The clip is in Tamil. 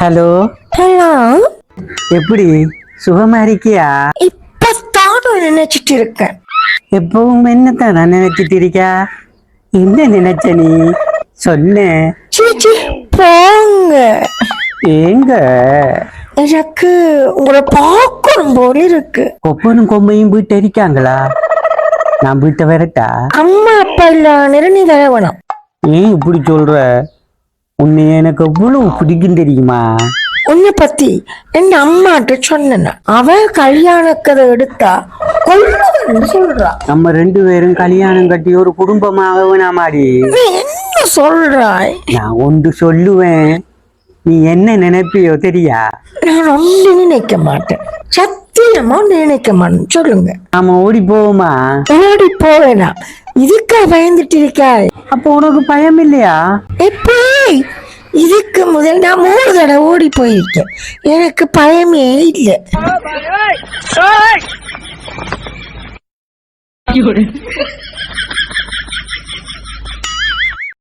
ஹலோ? ஹலோ? எப்படி? சுகமா இருக்கியா? இப்பத்தான் நினைச்சிட்டு இருக்கேன் எப்பவும் என்னத்தான் நான் நினைச்சிட்டு இருக்கா? என்ன நினைச்ச நீ? சொன்ன சீச்சி போங்க. ஏங்க? எனக்கு உங்களை பார்க்கணும் போல இருக்கு. கொப்பனும் கொம்பையும் வீட்டு இருக்காங்களா? நான் வீட்டை வரட்டா? அம்மா அப்பா இல்ல நிறநீ வேணும். ஏன் இப்படி சொல்ற? உன்னை எனக்கு எவ்வளவு பிடிக்கும் தெரியுமா? உன்னை பத்தி என் அம்மாட்ட சொன்னேன். அவ கல்யாண கதை எடுத்தா கொல்லுவேன்னு சொல்றா. நம்ம ரெண்டு பேரும் கல்யாணம் கட்டி ஒரு குடும்பமாக வேணாமாடி நீ என்ன சொல்றாய்? நான் ஒன்று சொல்லுவேன். நீ என்ன நினைப்பியோ தெரியா? நான் ஒன்று நினைக்க மாட்டேன். சத்தியமா நினைக்க மாட்டேன். சொல்லுங்க. நாம ஓடி போவோமா? ஓடி போவேனா? இதுக்கா பயந்துட்டு இருக்காய். அப்போ உனக்கு பயம் இல்லையா எப்படி இதுக்கு முதல் நான் மூணு தடவை ஓடி போயிருக்கேன். எனக்கு பயமே இல்லை.